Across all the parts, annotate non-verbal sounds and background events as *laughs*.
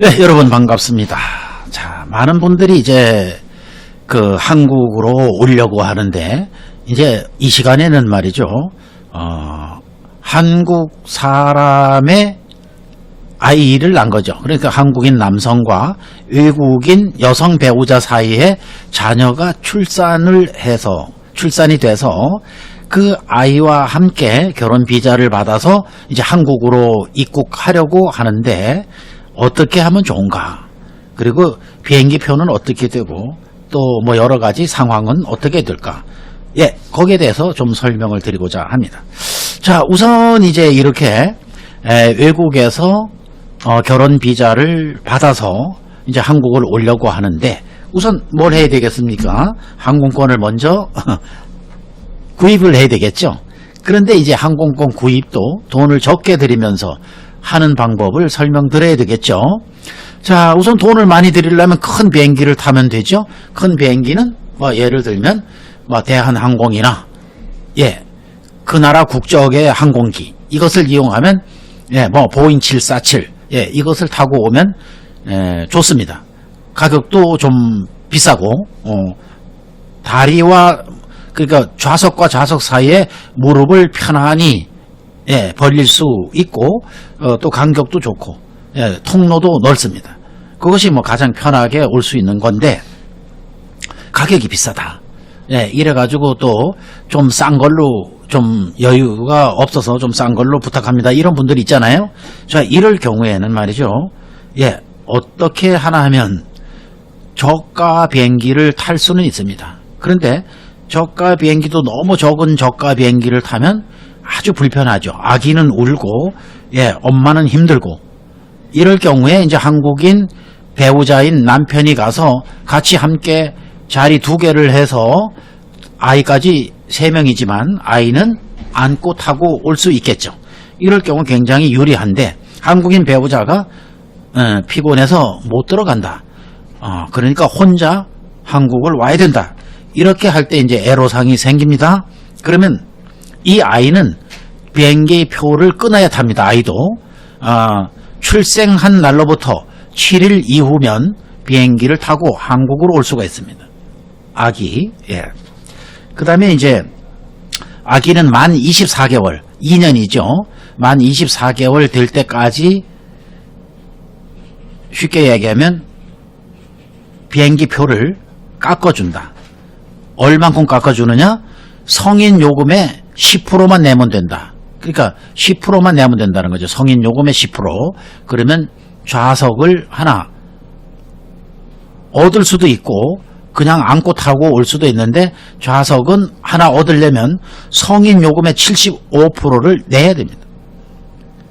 네, 여러분 반갑습니다. 자, 많은 분들이 이제 그 한국으로 오려고 하는데 이제 이 시간에는 말이죠. 어, 한국 사람의 아이를 낳은 거죠. 그러니까 한국인 남성과 외국인 여성 배우자 사이에 자녀가 출산을 해서 출산이 돼서 그 아이와 함께 결혼 비자를 받아서 이제 한국으로 입국하려고 하는데 어떻게 하면 좋은가? 그리고 비행기 표는 어떻게 되고 또 뭐 여러 가지 상황은 어떻게 될까? 예, 거기에 대해서 좀 설명을 드리고자 합니다. 자, 우선 이제 이렇게 에, 외국에서 어, 결혼 비자를 받아서 이제 한국을 오려고 하는데 우선 뭘 해야 되겠습니까? 항공권을 먼저 *laughs* 구입을 해야 되겠죠. 그런데 이제 항공권 구입도 돈을 적게 들이면서 하는 방법을 설명드려야 되겠죠. 자, 우선 돈을 많이 들이려면 큰 비행기를 타면 되죠. 큰 비행기는 뭐 예를 들면 뭐 대한항공이나 예, 그 나라 국적의 항공기 이것을 이용하면 예, 뭐 보잉 747 예, 이것을 타고 오면 예, 좋습니다. 가격도 좀 비싸고 어, 다리와 그러니까 좌석과 좌석 사이에 무릎을 편안히 예, 벌릴 수 있고 어, 또 간격도 좋고 예, 통로도 넓습니다. 그것이 뭐 가장 편하게 올 수 있는 건데 가격이 비싸다. 예, 이래가지고 또 좀 싼 걸로 좀 여유가 없어서 좀 싼 걸로 부탁합니다. 이런 분들이 있잖아요. 자, 이럴 경우에는 말이죠. 예, 어떻게 하나 하면 저가 비행기를 탈 수는 있습니다. 그런데 저가 비행기도 너무 적은 저가 비행기를 타면 아주 불편하죠. 아기는 울고, 예, 엄마는 힘들고, 이럴 경우에 이제 한국인 배우자인 남편이 가서 같이 함께 자리 두 개를 해서 아이까지 세 명이지만 아이는 안고 타고 올 수 있겠죠. 이럴 경우 굉장히 유리한데 한국인 배우자가 어, 피곤해서 못 들어간다. 어, 그러니까 혼자 한국을 와야 된다. 이렇게 할 때 이제 애로사항이 생깁니다. 그러면 이 아이는 비행기 표를 끊어야 탑니다. 아이도 아, 출생한 날로부터 7일 이후면 비행기를 타고 한국으로 올 수가 있습니다. 아기 예. 그 다음에 이제 아기는 만 24개월 2년이죠. 만 24개월 될 때까지 쉽게 얘기하면 비행기 표를 깎아준다. 얼만큼 깎아주느냐? 성인 요금의 10%만 내면 된다. 그러니까 10%만 내면 된다는 거죠. 성인 요금의 10%. 그러면 좌석을 하나 얻을 수도 있고 그냥 안고 타고 올 수도 있는데 좌석은 하나 얻으려면 성인 요금의 75%를 내야 됩니다.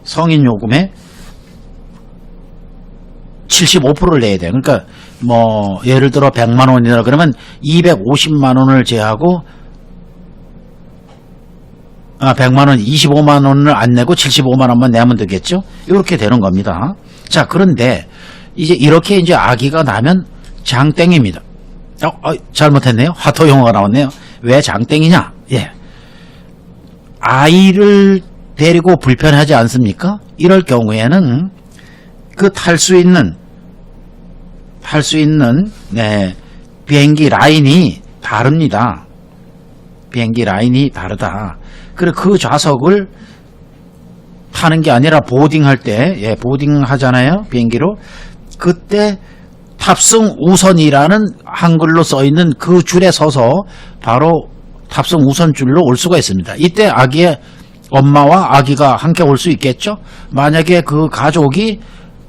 성인 요금의 75%를 내야 돼요. 그러니까 뭐 예를 들어 100만 원이라 그러면 250만 원을 제하고 아 100만 원 25만 원을 안 내고 75만 원만 내면 되겠죠? 이렇게 되는 겁니다. 자, 그런데 이제 이렇게 이제 아기가 나면 장땡입니다. 어, 어, 잘못했네요. 하토 용어가 나왔네요. 왜 장땡이냐? 예. 아이를 데리고 불편하지 않습니까? 이럴 경우에는 그 탈 수 있는 탈 수 있는 네, 비행기 라인이 다릅니다. 비행기 라인이 다르다. 그래 그 좌석을 타는 게 아니라 보딩할 때, 예, 보딩 하잖아요. 비행기로. 그때 탑승 우선이라는 한글로 써 있는 그 줄에 서서 바로 탑승 우선 줄로 올 수가 있습니다. 이때 아기의 엄마와 아기가 함께 올 수 있겠죠? 만약에 그 가족이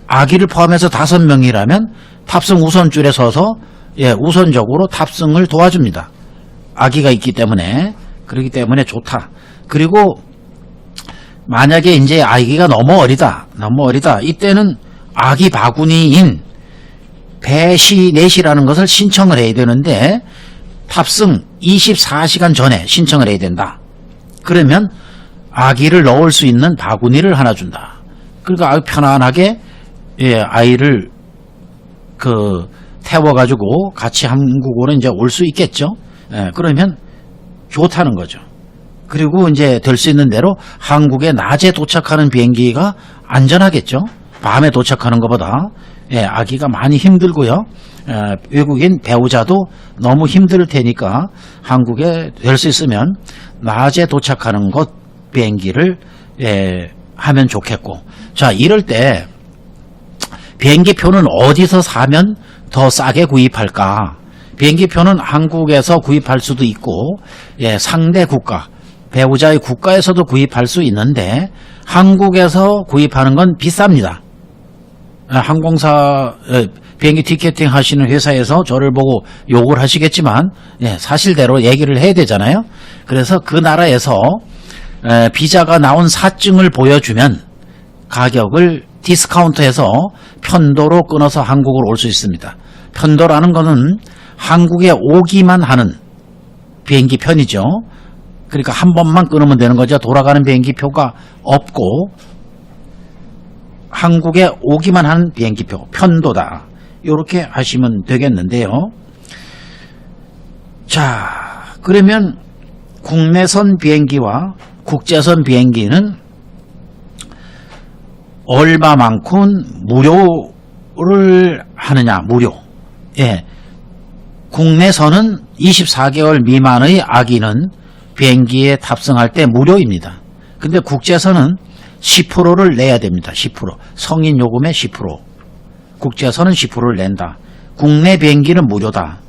아기를 포함해서 다섯 명이라면 탑승 우선 줄에 서서 예, 우선적으로 탑승을 도와줍니다. 아기가 있기 때문에 그렇기 때문에 좋다. 그리고 만약에 이제 아기가 너무 어리다, 너무 어리다. 이때는 아기 바구니인 배시 넷이라는 것을 신청을 해야 되는데 탑승 24시간 전에 신청을 해야 된다. 그러면 아기를 넣을 수 있는 바구니를 하나 준다. 그러니까 아주 편안하게 예, 아이를 그 태워가지고 같이 한국으로 이제 올 수 있겠죠. 예, 그러면 좋다는 거죠. 그리고 이제 될 수 있는 대로 한국에 낮에 도착하는 비행기가 안전하겠죠. 밤에 도착하는 것보다 예, 아기가 많이 힘들고요. 에, 외국인 배우자도 너무 힘들 테니까 한국에 될 수 있으면 낮에 도착하는 것 비행기를 예, 하면 좋겠고 자 이럴 때 비행기 표는 어디서 사면 더 싸게 구입할까? 비행기 표는 한국에서 구입할 수도 있고 예, 상대 국가 배우자의 국가에서도 구입할 수 있는데 한국에서 구입하는 건 비쌉니다. 아, 항공사 에, 비행기 티켓팅 하시는 회사에서 저를 보고 욕을 하시겠지만 예, 사실대로 얘기를 해야 되잖아요. 그래서 그 나라에서 에, 비자가 나온 사증을 보여주면 가격을 디스카운트해서 편도로 끊어서 한국으로 올 수 있습니다. 편도라는 거는 한국에 오기만 하는 비행기 편이죠. 그러니까 한 번만 끊으면 되는 거죠. 돌아가는 비행기 표가 없고 한국에 오기만 하는 비행기 표 편도다. 이렇게 하시면 되겠는데요. 자, 그러면 국내선 비행기와 국제선 비행기는 얼마만큼 무료를 하느냐, 무료. 예. 국내선은 24개월 미만의 아기는 비행기에 탑승할 때 무료입니다. 근데 국제선은 10%를 내야 됩니다. 10%. 성인 요금의 10%. 국제선은 10%를 낸다. 국내 비행기는 무료다.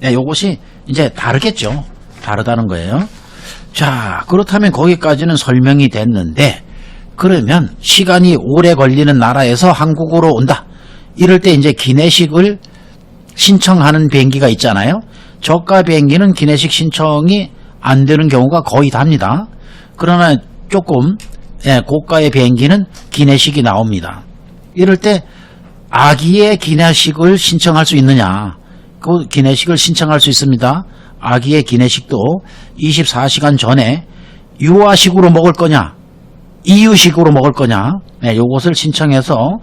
네, 요것이 이제 다르겠죠. 다르다는 거예요. 자, 그렇다면 거기까지는 설명이 됐는데, 그러면 시간이 오래 걸리는 나라에서 한국으로 온다. 이럴 때 이제 기내식을 신청하는 비행기가 있잖아요. 저가 비행기는 기내식 신청이 안 되는 경우가 거의 답니다. 그러나 조금 예, 고가의 비행기는 기내식이 나옵니다. 이럴 때 아기의 기내식을 신청할 수 있느냐? 그 기내식을 신청할 수 있습니다. 아기의 기내식도 24시간 전에 유아식으로 먹을 거냐, 이유식으로 먹을 거냐, 예, 요것을 신청해서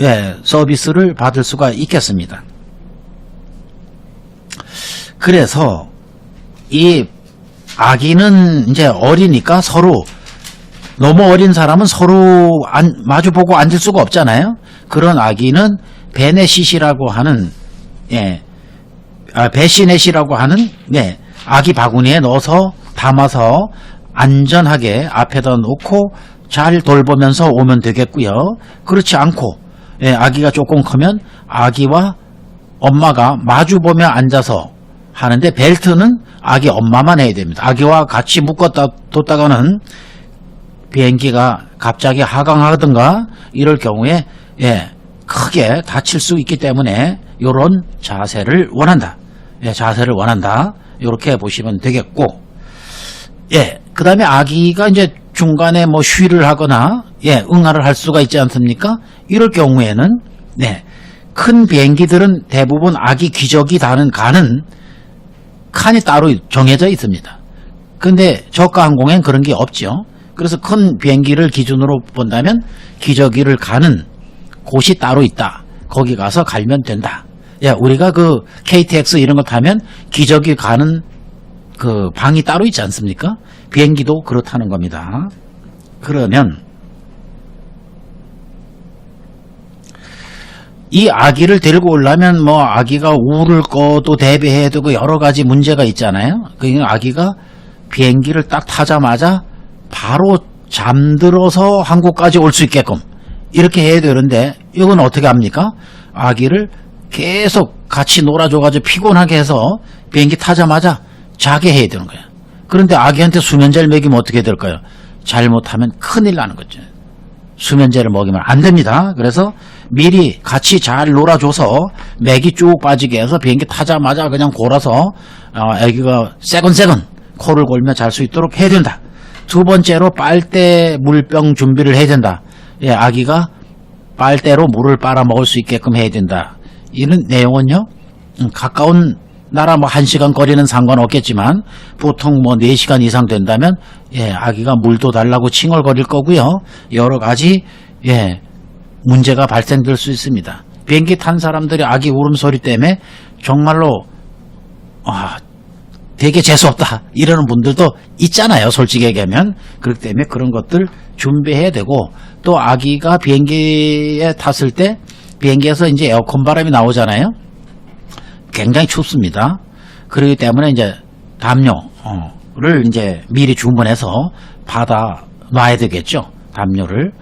예, 서비스를 받을 수가 있겠습니다. 그래서 이 아기는 이제 어리니까 서로 너무 어린 사람은 서로 안, 마주보고 앉을 수가 없잖아요. 그런 아기는 베네시시라고 하는 예, 아, 베시넷이라고 하는 네, 아기 바구니에 넣어서 담아서 안전하게 앞에다 놓고 잘 돌보면서 오면 되겠고요. 그렇지 않고 예, 아기가 조금 크면 아기와 엄마가 마주보며 앉아서 하는데 벨트는 아기 엄마만 해야 됩니다. 아기와 같이 묶었다 뒀다가는 비행기가 갑자기 하강하든가 이럴 경우에 예, 크게 다칠 수 있기 때문에 이런 자세를 원한다. 예, 자세를 원한다. 이렇게 보시면 되겠고 예, 그 다음에 아기가 이제 중간에 뭐 쉬를 하거나 예, 응아를 할 수가 있지 않습니까? 이럴 경우에는 네, 큰 비행기들은 대부분 아기 기저귀 다는 가는 칸이 따로 정해져 있습니다. 근데 저가 항공엔 그런 게 없죠. 그래서 큰 비행기를 기준으로 본다면 기저귀를 가는 곳이 따로 있다. 거기 가서 갈면 된다. 야, 우리가 그 KTX 이런 거 타면 기저귀 가는 그 방이 따로 있지 않습니까? 비행기도 그렇다는 겁니다. 그러면 이 아기를 데리고 오려면 뭐 아기가 울을 것도 대비해야 되고 여러 가지 문제가 있잖아요. 그 아기가 비행기를 딱 타자마자 바로 잠들어서 한국까지 올 수 있게끔 이렇게 해야 되는데 이건 어떻게 합니까? 아기를 계속 같이 놀아줘가지고 피곤하게 해서 비행기 타자마자 자게 해야 되는 거예요. 그런데 아기한테 수면제를 먹이면 어떻게 될까요? 잘못하면 큰일 나는 거죠. 수면제를 먹이면 안 됩니다. 그래서 미리 같이 잘 놀아줘서 맥이 쭉 빠지게 해서 비행기 타자마자 그냥 골아서 어, 아기가 세근세근 코를 골며 잘 수 있도록 해야 된다. 두 번째로 빨대 물병 준비를 해야 된다. 예, 아기가 빨대로 물을 빨아 먹을 수 있게끔 해야 된다. 이런 내용은요, 음, 가까운 나라 뭐한 시간 거리는 상관없겠지만 보통 뭐네 시간 이상 된다면 예, 아기가 물도 달라고 칭얼거릴 거고요. 여러 가지 예, 문제가 발생될 수 있습니다. 비행기 탄 사람들이 아기 울음소리 때문에 정말로 아, 되게 재수없다 이러는 분들도 있잖아요. 솔직히 얘기하면 그렇기 때문에 그런 것들 준비해야 되고 또 아기가 비행기에 탔을 때 비행기에서 이제 에어컨 바람이 나오잖아요. 굉장히 춥습니다. 그렇기 때문에 이제 담요를 이제 미리 주문해서 받아 놔야 되겠죠. 담요를.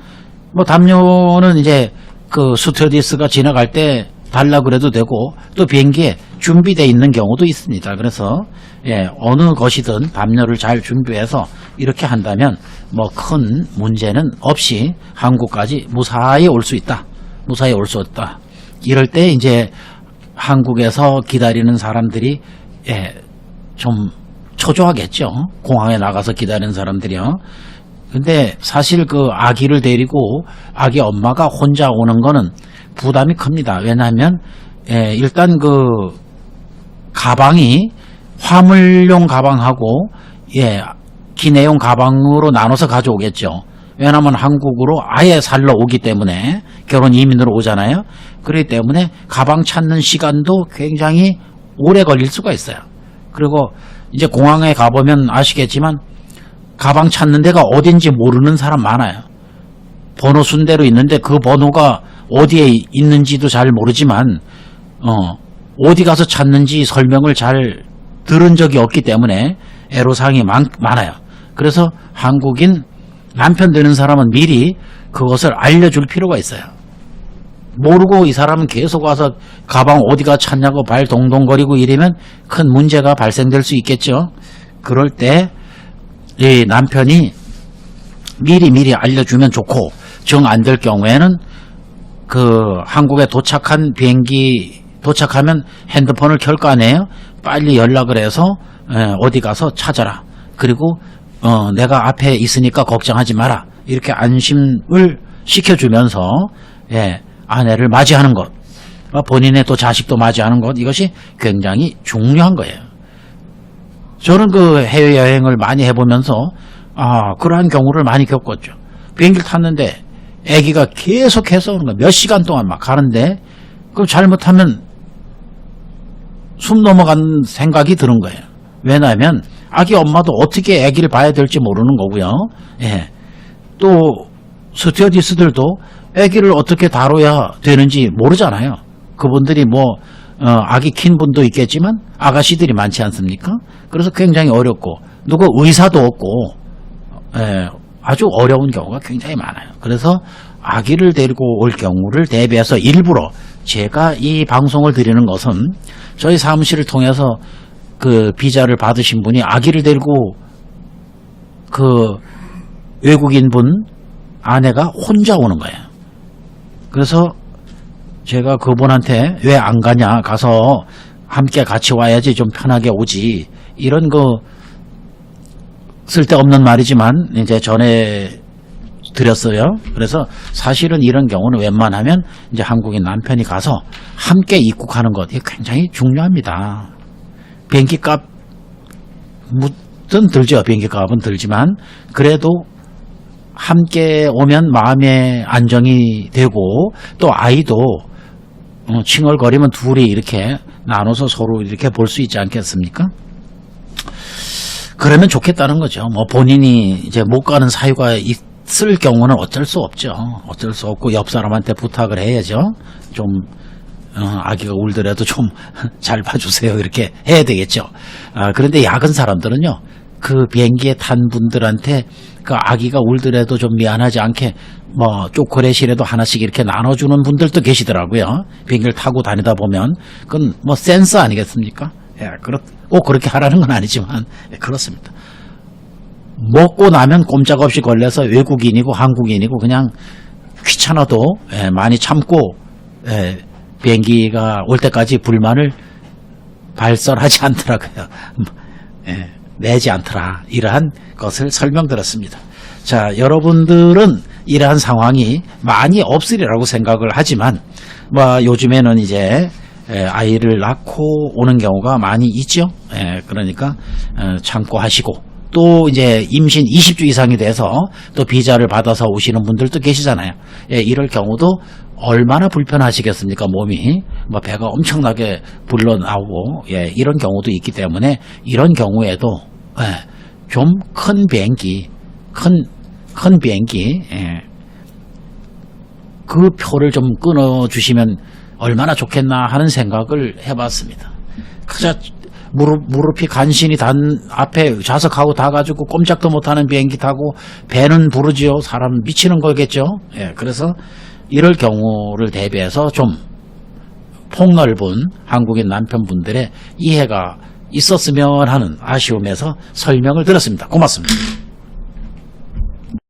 뭐 담요는 이제 그 스튜어디스가 지나갈 때 달라 그래도 되고 또 비행기에 준비되어 있는 경우도 있습니다. 그래서 예, 어느 것이든 담요를 잘 준비해서 이렇게 한다면 뭐 큰 문제는 없이 한국까지 무사히 올 수 있다. 무사히 올 수 있다. 이럴 때 이제 한국에서 기다리는 사람들이 예, 좀 초조하겠죠. 공항에 나가서 기다리는 사람들이요. 근데 사실 그 아기를 데리고 아기 엄마가 혼자 오는 거는 부담이 큽니다. 왜냐하면 예, 일단 그 가방이 화물용 가방하고 예, 기내용 가방으로 나눠서 가져오겠죠. 왜냐하면 한국으로 아예 살러 오기 때문에 결혼 이민으로 오잖아요. 그렇기 때문에 가방 찾는 시간도 굉장히 오래 걸릴 수가 있어요. 그리고 이제 공항에 가보면 아시겠지만 가방 찾는 데가 어딘지 모르는 사람 많아요. 번호 순대로 있는데 그 번호가 어디에 있는지도 잘 모르지만 어, 어디 가서 찾는지 설명을 잘 들은 적이 없기 때문에 애로사항이 많, 많아요. 그래서 한국인 남편 되는 사람은 미리 그것을 알려줄 필요가 있어요. 모르고 이 사람은 계속 와서 가방 어디가 찾냐고 발 동동거리고 이러면 큰 문제가 발생될 수 있겠죠. 그럴 때 이 남편이 미리 미리 알려주면 좋고 정 안 될 경우에는 그 한국에 도착한 비행기 도착하면 핸드폰을 켤 거 아니에요? 빨리 연락을 해서 에, 어디 가서 찾아라. 그리고 어, 내가 앞에 있으니까 걱정하지 마라. 이렇게 안심을 시켜주면서 예, 아내를 맞이하는 것, 어, 본인의 또 자식도 맞이하는 것 이것이 굉장히 중요한 거예요. 저는 그 해외 여행을 많이 해보면서 아 그러한 경우를 많이 겪었죠. 비행기를 탔는데 아기가 계속해서 오는 거야. 몇 시간 동안 막 가는데 그 잘못하면 숨 넘어간 생각이 드는 거예요. 왜냐하면 아기 엄마도 어떻게 아기를 봐야 될지 모르는 거고요. 예. 또 스튜어디스들도 아기를 어떻게 다뤄야 되는지 모르잖아요. 그분들이 뭐 어, 아기 킨 분도 있겠지만 아가씨들이 많지 않습니까? 그래서 굉장히 어렵고 누구 의사도 없고 예, 아주 어려운 경우가 굉장히 많아요. 그래서 아기를 데리고 올 경우를 대비해서 일부러 제가 이 방송을 드리는 것은 저희 사무실을 통해서 그 비자를 받으신 분이 아기를 데리고 그 외국인 분 아내가 혼자 오는 거예요. 그래서 제가 그분한테 왜 안 가냐 가서 함께 같이 와야지 좀 편하게 오지 이런 그 쓸데없는 말이지만 이제 전에 드렸어요. 그래서 사실은 이런 경우는 웬만하면 이제 한국인 남편이 가서 함께 입국하는 것 이게 굉장히 중요합니다. 비행기 값은 들죠. 비행기 값은 들지만 그래도 함께 오면 마음의 안정이 되고 또 아이도 어, 칭얼거리면 둘이 이렇게 나눠서 서로 이렇게 볼 수 있지 않겠습니까? 그러면 좋겠다는 거죠. 뭐 본인이 이제 못 가는 사유가 있을 경우는 어쩔 수 없죠. 어쩔 수 없고 옆 사람한테 부탁을 해야죠. 좀 어, 아기가 울더라도 좀 *laughs* 잘 봐주세요. 이렇게 해야 되겠죠. 아, 그런데 야근 사람들은요. 그 비행기에 탄 분들한테 그 아기가 울더라도 좀 미안하지 않게 뭐 초콜릿이라도 하나씩 이렇게 나눠주는 분들도 계시더라고요. 비행기를 타고 다니다 보면 그건 뭐 센스 아니겠습니까? 예, 그렇, 꼭 그렇게 하라는 건 아니지만 예, 그렇습니다. 먹고 나면 꼼짝없이 걸려서 외국인이고 한국인이고 그냥 귀찮아도 예, 많이 참고 예, 비행기가 올 때까지 불만을 발설하지 *laughs* 않더라고요. 예, 내지 않더라. 이러한 것을 설명드렸습니다. 자, 여러분들은 이러한 상황이 많이 없으리라고 생각을 하지만, 뭐, 요즘에는 이제, 에, 아이를 낳고 오는 경우가 많이 있죠. 에, 그러니까, 어, 참고 하시고, 또 이제 임신 20주 이상이 돼서 또 비자를 받아서 오시는 분들도 계시잖아요. 예, 이럴 경우도 얼마나 불편하시겠습니까, 몸이. 뭐 배가 엄청나게 불러나오고, 예, 이런 경우도 있기 때문에 이런 경우에도, 예, 좀큰 비행기, 큰, 큰 비행기, 예, 그 표를 좀 끊어 주시면 얼마나 좋겠나 하는 생각을 해봤습니다. 그저 무릎, 무릎이 간신히 단 앞에 좌석하고 다 가지고 꼼짝도 못하는 비행기 타고 배는 부르지요. 사람 미치는 거겠죠. 예, 그래서 이럴 경우를 대비해서 좀 폭넓은 한국인 남편분들의 이해가 있었으면 하는 아쉬움에서 설명을 드렸습니다. 고맙습니다.